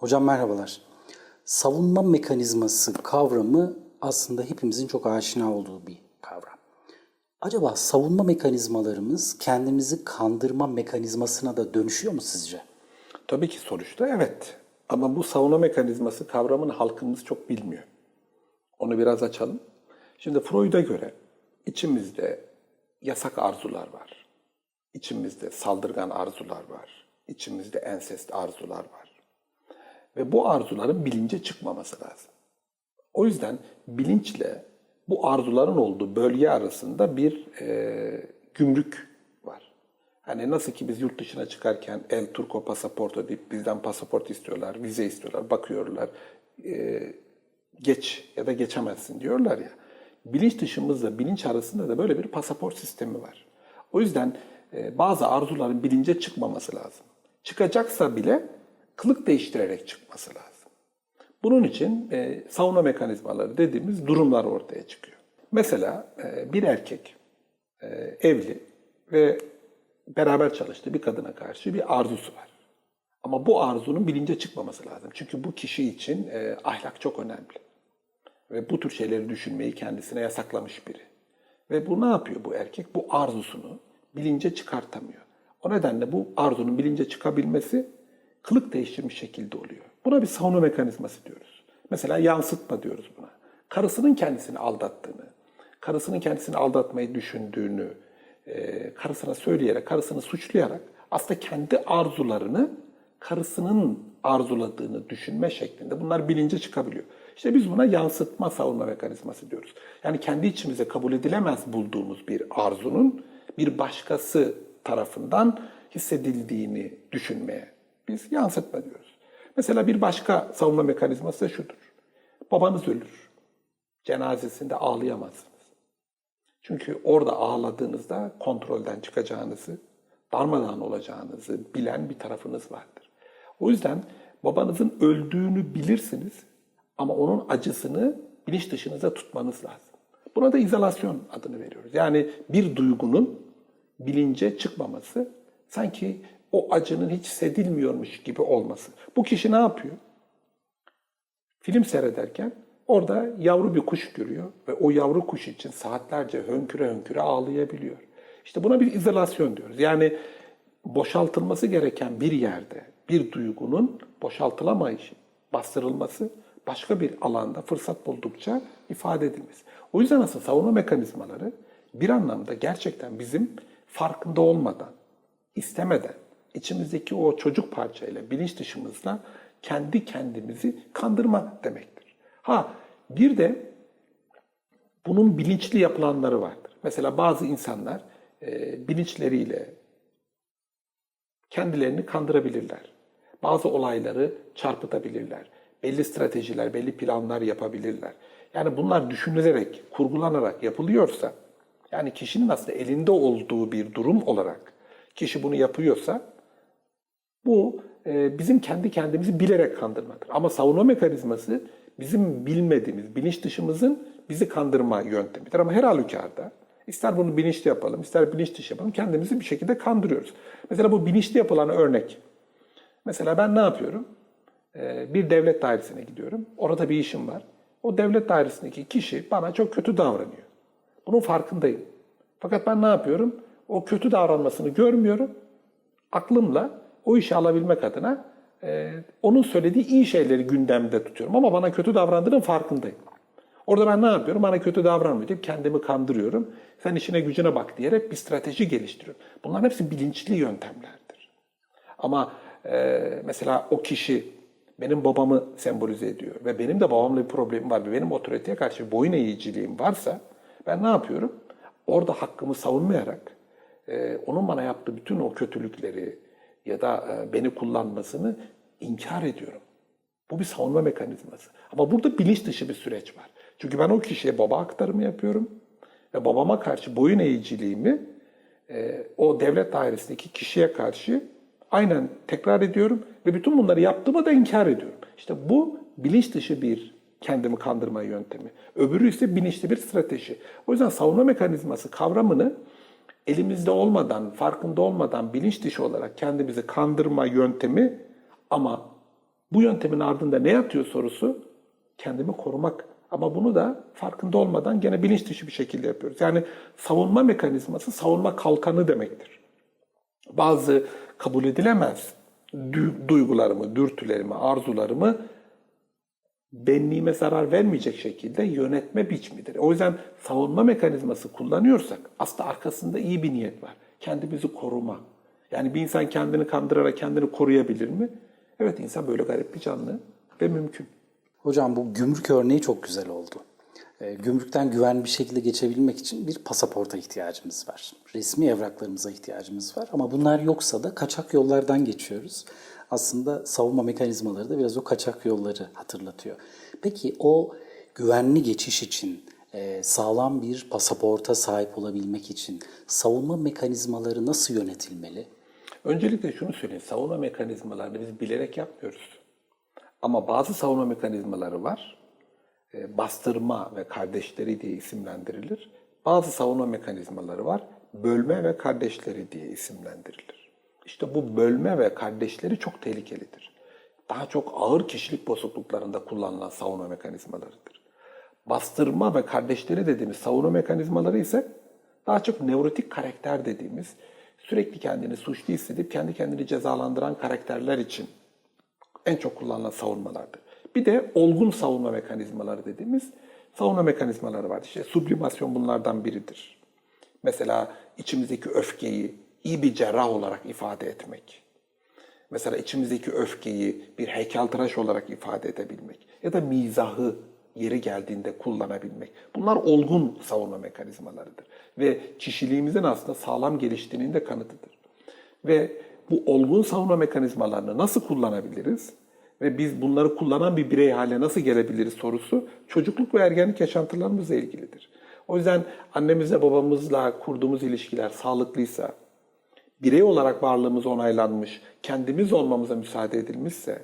Hocam merhabalar. Savunma mekanizması kavramı aslında hepimizin çok aşina olduğu bir kavram. Acaba savunma mekanizmalarımız kendimizi kandırma mekanizmasına da dönüşüyor mu sizce? Tabii ki sonuçta evet. Ama bu savunma mekanizması kavramını halkımız çok bilmiyor. Onu biraz açalım. Şimdi Freud'a göre içimizde yasak arzular var. İçimizde saldırgan arzular var. İçimizde ensest arzular var. Ve bu arzuların bilince çıkmaması lazım. O yüzden bilinçle bu arzuların olduğu bölge arasında bir e, gümrük var. Hani nasıl ki biz yurt dışına çıkarken El Turco pasaporto deyip bizden pasaport istiyorlar, vize istiyorlar, bakıyorlar. E, geç ya da geçemezsin diyorlar ya. Bilinç dışımızla bilinç arasında da böyle bir pasaport sistemi var. O yüzden e, bazı arzuların bilince çıkmaması lazım. Çıkacaksa bile kılık değiştirerek çıkması lazım. Bunun için e, savunma mekanizmaları dediğimiz durumlar ortaya çıkıyor. Mesela e, bir erkek e, evli ve beraber çalıştığı bir kadına karşı bir arzusu var. Ama bu arzunun bilince çıkmaması lazım. Çünkü bu kişi için e, ahlak çok önemli. Ve bu tür şeyleri düşünmeyi kendisine yasaklamış biri. Ve bu ne yapıyor bu erkek? Bu arzusunu bilince çıkartamıyor. O nedenle bu arzunun bilince çıkabilmesi kılık değiştirmiş şekilde oluyor. Buna bir savunma mekanizması diyoruz. Mesela yansıtma diyoruz buna. Karısının kendisini aldattığını, karısının kendisini aldatmayı düşündüğünü, e, karısına söyleyerek, karısını suçlayarak aslında kendi arzularını karısının arzuladığını düşünme şeklinde bunlar bilince çıkabiliyor. İşte biz buna yansıtma savunma mekanizması diyoruz. Yani kendi içimize kabul edilemez bulduğumuz bir arzunun bir başkası tarafından hissedildiğini düşünmeye biz yansıtma diyoruz. Mesela bir başka savunma mekanizması şudur. Babanız ölür. Cenazesinde ağlayamazsınız. Çünkü orada ağladığınızda kontrolden çıkacağınızı, darmadağın olacağınızı bilen bir tarafınız vardır. O yüzden babanızın öldüğünü bilirsiniz ama onun acısını bilinç dışınıza tutmanız lazım. Buna da izolasyon adını veriyoruz. Yani bir duygunun bilince çıkmaması, sanki o acının hiç hissedilmiyormuş gibi olması. Bu kişi ne yapıyor? Film seyrederken orada yavru bir kuş görüyor ve o yavru kuş için saatlerce hönküre hönküre ağlayabiliyor. İşte buna bir izolasyon diyoruz. Yani boşaltılması gereken bir yerde bir duygunun boşaltılamayışı, bastırılması başka bir alanda fırsat buldukça ifade edilmesi. O yüzden aslında savunma mekanizmaları bir anlamda gerçekten bizim farkında olmadan, istemeden, içimizdeki o çocuk parçayla, bilinç dışımızla kendi kendimizi kandırma demektir. Ha bir de bunun bilinçli yapılanları vardır. Mesela bazı insanlar e, bilinçleriyle kendilerini kandırabilirler. Bazı olayları çarpıtabilirler. Belli stratejiler, belli planlar yapabilirler. Yani bunlar düşünülerek, kurgulanarak yapılıyorsa, yani kişinin aslında elinde olduğu bir durum olarak kişi bunu yapıyorsa, bu e, bizim kendi kendimizi bilerek kandırmadır. Ama savunma mekanizması bizim bilmediğimiz, bilinç dışımızın bizi kandırma yöntemidir. Ama her halükarda ister bunu bilinçli yapalım, ister bilinç dışı yapalım, kendimizi bir şekilde kandırıyoruz. Mesela bu bilinçli yapılan örnek. Mesela ben ne yapıyorum? Ee, bir devlet dairesine gidiyorum. Orada bir işim var. O devlet dairesindeki kişi bana çok kötü davranıyor. Bunun farkındayım. Fakat ben ne yapıyorum? O kötü davranmasını görmüyorum. Aklımla o işi alabilmek adına e, onun söylediği iyi şeyleri gündemde tutuyorum. Ama bana kötü davrandığının farkındayım. Orada ben ne yapıyorum? Bana kötü davranmıyor deyip kendimi kandırıyorum. Sen işine gücüne bak diyerek bir strateji geliştiriyorum. Bunların hepsi bilinçli yöntemlerdir. Ama e, mesela o kişi benim babamı sembolize ediyor ve benim de babamla bir problemim var ve benim otoriteye karşı boyun eğiciliğim varsa ben ne yapıyorum? Orada hakkımı savunmayarak e, onun bana yaptığı bütün o kötülükleri ya da e, beni kullanmasını inkar ediyorum. Bu bir savunma mekanizması. Ama burada bilinç dışı bir süreç var. Çünkü ben o kişiye baba aktarımı yapıyorum ve babama karşı boyun eğiciliğimi e, o devlet dairesindeki kişiye karşı aynen tekrar ediyorum ve bütün bunları yaptığımı da inkar ediyorum. İşte bu bilinç dışı bir kendimi kandırma yöntemi. Öbürü ise bilinçli bir strateji. O yüzden savunma mekanizması kavramını elimizde olmadan, farkında olmadan bilinç dışı olarak kendimizi kandırma yöntemi ama Bu yöntemin ardında ne yatıyor sorusu kendimi korumak. Ama bunu da farkında olmadan gene bilinç dışı bir şekilde yapıyoruz. Yani savunma mekanizması savunma kalkanı demektir. Bazı kabul edilemez du- duygularımı, dürtülerimi, arzularımı benliğime zarar vermeyecek şekilde yönetme biçimidir. O yüzden savunma mekanizması kullanıyorsak aslında arkasında iyi bir niyet var. Kendimizi koruma. Yani bir insan kendini kandırarak kendini koruyabilir mi? Evet insan böyle garip bir canlı ve mümkün. Hocam bu gümrük örneği çok güzel oldu. E, gümrükten güvenli bir şekilde geçebilmek için bir pasaporta ihtiyacımız var. Resmi evraklarımıza ihtiyacımız var ama bunlar yoksa da kaçak yollardan geçiyoruz. Aslında savunma mekanizmaları da biraz o kaçak yolları hatırlatıyor. Peki o güvenli geçiş için e, sağlam bir pasaporta sahip olabilmek için savunma mekanizmaları nasıl yönetilmeli? Öncelikle şunu söyleyeyim. Savunma mekanizmalarını biz bilerek yapmıyoruz. Ama bazı savunma mekanizmaları var. E, bastırma ve kardeşleri diye isimlendirilir. Bazı savunma mekanizmaları var. Bölme ve kardeşleri diye isimlendirilir. İşte bu bölme ve kardeşleri çok tehlikelidir. Daha çok ağır kişilik bozukluklarında kullanılan savunma mekanizmalarıdır. Bastırma ve kardeşleri dediğimiz savunma mekanizmaları ise daha çok nevrotik karakter dediğimiz sürekli kendini suçlu hissedip kendi kendini cezalandıran karakterler için en çok kullanılan savunmalardır. Bir de olgun savunma mekanizmaları dediğimiz savunma mekanizmaları var. İşte sublimasyon bunlardan biridir. Mesela içimizdeki öfkeyi iyi bir cerrah olarak ifade etmek. Mesela içimizdeki öfkeyi bir heykeltıraş olarak ifade edebilmek. Ya da mizahı yeri geldiğinde kullanabilmek. Bunlar olgun savunma mekanizmalarıdır. Ve kişiliğimizin aslında sağlam geliştiğinin de kanıtıdır. Ve bu olgun savunma mekanizmalarını nasıl kullanabiliriz? Ve biz bunları kullanan bir birey hale nasıl gelebiliriz sorusu çocukluk ve ergenlik yaşantılarımızla ilgilidir. O yüzden annemizle babamızla kurduğumuz ilişkiler sağlıklıysa, birey olarak varlığımız onaylanmış, kendimiz olmamıza müsaade edilmişse,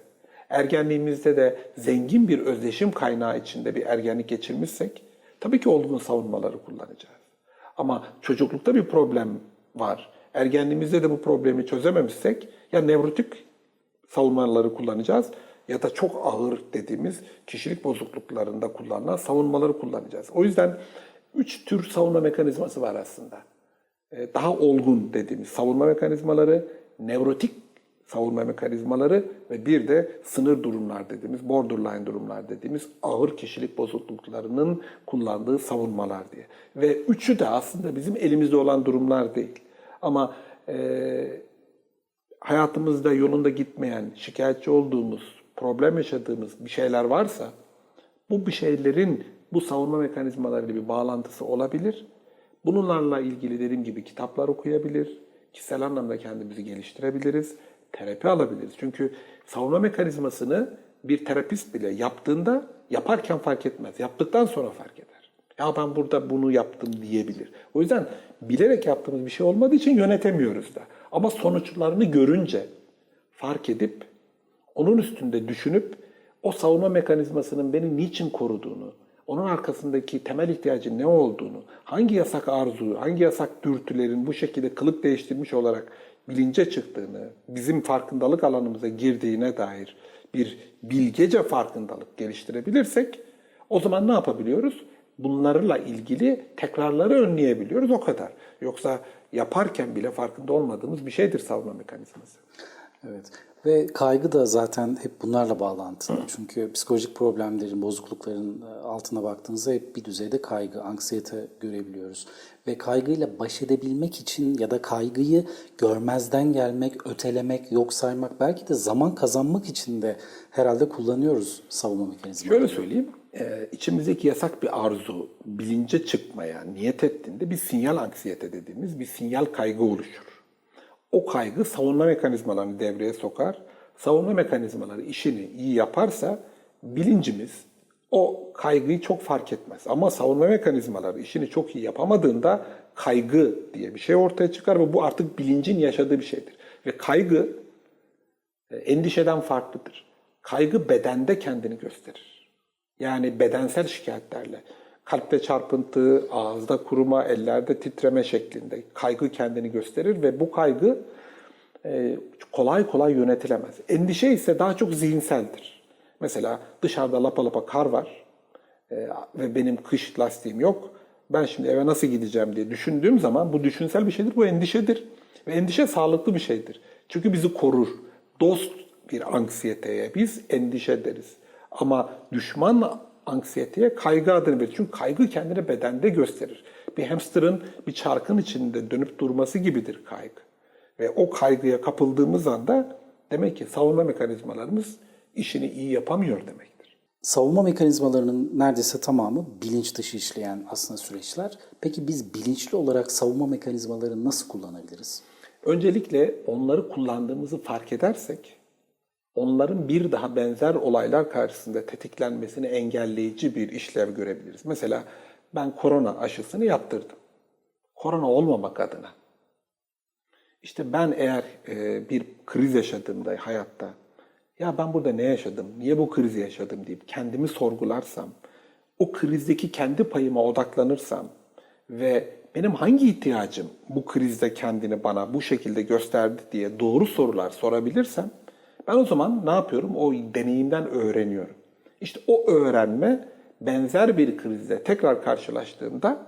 ergenliğimizde de zengin bir özdeşim kaynağı içinde bir ergenlik geçirmişsek, tabii ki olgun savunmaları kullanacağız. Ama çocuklukta bir problem var. Ergenliğimizde de bu problemi çözememişsek ya nevrotik savunmaları kullanacağız ya da çok ağır dediğimiz kişilik bozukluklarında kullanılan savunmaları kullanacağız. O yüzden üç tür savunma mekanizması var aslında. Ee, Daha olgun dediğimiz savunma mekanizmaları, nevrotik savunma mekanizmaları ve bir de sınır durumlar dediğimiz, borderline durumlar dediğimiz ağır kişilik bozukluklarının kullandığı savunmalar diye. Ve üçü de aslında bizim elimizde olan durumlar değil. Ama e, hayatımızda yolunda gitmeyen, şikayetçi olduğumuz, problem yaşadığımız bir şeyler varsa bu bir şeylerin bu savunma mekanizmalarıyla bir bağlantısı olabilir. Bunlarla ilgili dediğim gibi kitaplar okuyabilir, kişisel anlamda kendimizi geliştirebiliriz, terapi alabiliriz. Çünkü savunma mekanizmasını bir terapist bile yaptığında yaparken fark etmez. Yaptıktan sonra fark eder. Ya ben burada bunu yaptım diyebilir. O yüzden bilerek yaptığımız bir şey olmadığı için yönetemiyoruz da. Ama sonuçlarını görünce fark edip onun üstünde düşünüp o savunma mekanizmasının beni niçin koruduğunu, onun arkasındaki temel ihtiyacın ne olduğunu, hangi yasak arzu, hangi yasak dürtülerin bu şekilde kılık değiştirmiş olarak bilince çıktığını, bizim farkındalık alanımıza girdiğine dair bir bilgece farkındalık geliştirebilirsek o zaman ne yapabiliyoruz? Bunlarla ilgili tekrarları önleyebiliyoruz o kadar. Yoksa yaparken bile farkında olmadığımız bir şeydir savunma mekanizması. Evet. Ve kaygı da zaten hep bunlarla bağlantılı. Çünkü psikolojik problemlerin, bozuklukların e, altına baktığınızda hep bir düzeyde kaygı, anksiyete görebiliyoruz. Ve kaygıyla baş edebilmek için ya da kaygıyı görmezden gelmek, ötelemek, yok saymak, belki de zaman kazanmak için de herhalde kullanıyoruz savunma mekanizmalarını. Şöyle söyleyeyim, e, içimizdeki yasak bir arzu bilince çıkmaya niyet ettiğinde bir sinyal anksiyete dediğimiz bir sinyal kaygı oluşur. O kaygı savunma mekanizmalarını devreye sokar. Savunma mekanizmaları işini iyi yaparsa bilincimiz o kaygıyı çok fark etmez. Ama savunma mekanizmaları işini çok iyi yapamadığında kaygı diye bir şey ortaya çıkar ve bu artık bilincin yaşadığı bir şeydir. Ve kaygı e, endişeden farklıdır. Kaygı bedende kendini gösterir. Yani bedensel şikayetlerle. Kalpte çarpıntı, ağızda kuruma, ellerde titreme şeklinde kaygı kendini gösterir ve bu kaygı e, kolay kolay yönetilemez. Endişe ise daha çok zihinseldir. Mesela dışarıda lapa lapa kar var e, ve benim kış lastiğim yok. Ben şimdi eve nasıl gideceğim diye düşündüğüm zaman bu düşünsel bir şeydir, bu endişedir. Ve endişe sağlıklı bir şeydir. Çünkü bizi korur. Dost bir anksiyeteye biz endişe deriz. Ama düşman anksiyeteye kaygı adını verir. Çünkü kaygı kendini bedende gösterir. Bir hamsterın bir çarkın içinde dönüp durması gibidir kaygı. Ve o kaygıya kapıldığımız anda demek ki savunma mekanizmalarımız işini iyi yapamıyor demektir. Savunma mekanizmalarının neredeyse tamamı bilinç dışı işleyen aslında süreçler. Peki biz bilinçli olarak savunma mekanizmalarını nasıl kullanabiliriz? Öncelikle onları kullandığımızı fark edersek, onların bir daha benzer olaylar karşısında tetiklenmesini engelleyici bir işlev görebiliriz. Mesela ben korona aşısını yaptırdım. Korona olmamak adına. İşte ben eğer e, bir kriz yaşadığımda hayatta, ya ben burada ne yaşadım, niye bu krizi yaşadım deyip kendimi sorgularsam, o krizdeki kendi payıma odaklanırsam ve benim hangi ihtiyacım bu krizde kendini bana bu şekilde gösterdi diye doğru sorular sorabilirsem, ben o zaman ne yapıyorum? O deneyimden öğreniyorum. İşte o öğrenme benzer bir krizle tekrar karşılaştığımda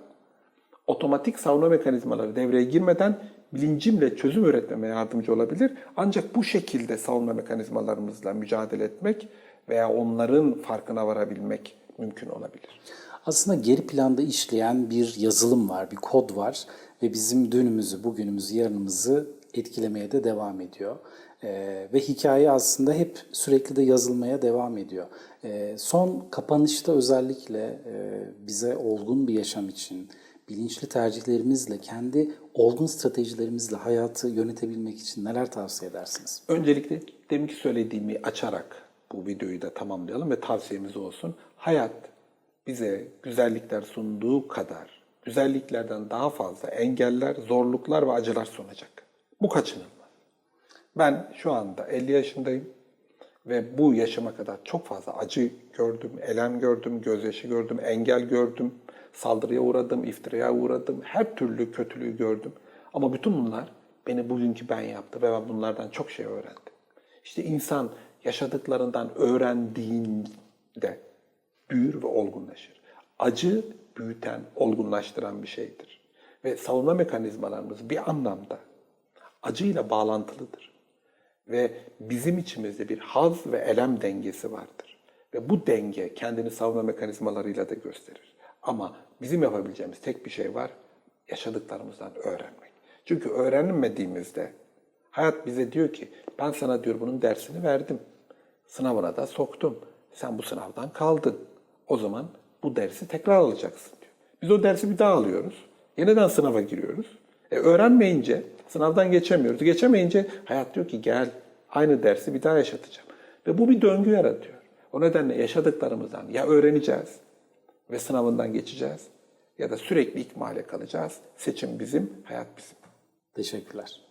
otomatik savunma mekanizmaları devreye girmeden bilincimle çözüm üretmeme yardımcı olabilir. Ancak bu şekilde savunma mekanizmalarımızla mücadele etmek veya onların farkına varabilmek mümkün olabilir. Aslında geri planda işleyen bir yazılım var, bir kod var ve bizim dünümüzü, bugünümüzü, yarınımızı etkilemeye de devam ediyor. Ee, ve hikaye aslında hep sürekli de yazılmaya devam ediyor. Ee, son kapanışta özellikle e, bize olgun bir yaşam için, bilinçli tercihlerimizle, kendi olgun stratejilerimizle hayatı yönetebilmek için neler tavsiye edersiniz? Öncelikle deminki söylediğimi açarak bu videoyu da tamamlayalım ve tavsiyemiz olsun. Hayat bize güzellikler sunduğu kadar güzelliklerden daha fazla engeller, zorluklar ve acılar sunacak. Bu kaçınılmaz. Ben şu anda 50 yaşındayım ve bu yaşıma kadar çok fazla acı gördüm, elem gördüm, gözyaşı gördüm, engel gördüm, saldırıya uğradım, iftiraya uğradım, her türlü kötülüğü gördüm. Ama bütün bunlar beni bugünkü ben yaptı ve ben bunlardan çok şey öğrendim. İşte insan yaşadıklarından öğrendiğinde büyür ve olgunlaşır. Acı büyüten, olgunlaştıran bir şeydir. Ve savunma mekanizmalarımız bir anlamda acıyla bağlantılıdır. Ve bizim içimizde bir haz ve elem dengesi vardır. Ve bu denge kendini savunma mekanizmalarıyla da gösterir. Ama bizim yapabileceğimiz tek bir şey var, yaşadıklarımızdan öğrenmek. Çünkü öğrenmediğimizde hayat bize diyor ki ben sana diyor bunun dersini verdim. Sınavına da soktum. Sen bu sınavdan kaldın. O zaman bu dersi tekrar alacaksın diyor. Biz o dersi bir daha alıyoruz. Yeniden sınava giriyoruz. E, öğrenmeyince sınavdan geçemiyoruz. Geçemeyince hayat diyor ki gel aynı dersi bir daha yaşatacağım. Ve bu bir döngü yaratıyor. O nedenle yaşadıklarımızdan ya öğreneceğiz ve sınavından geçeceğiz ya da sürekli ikmale kalacağız. Seçim bizim, hayat bizim. Teşekkürler.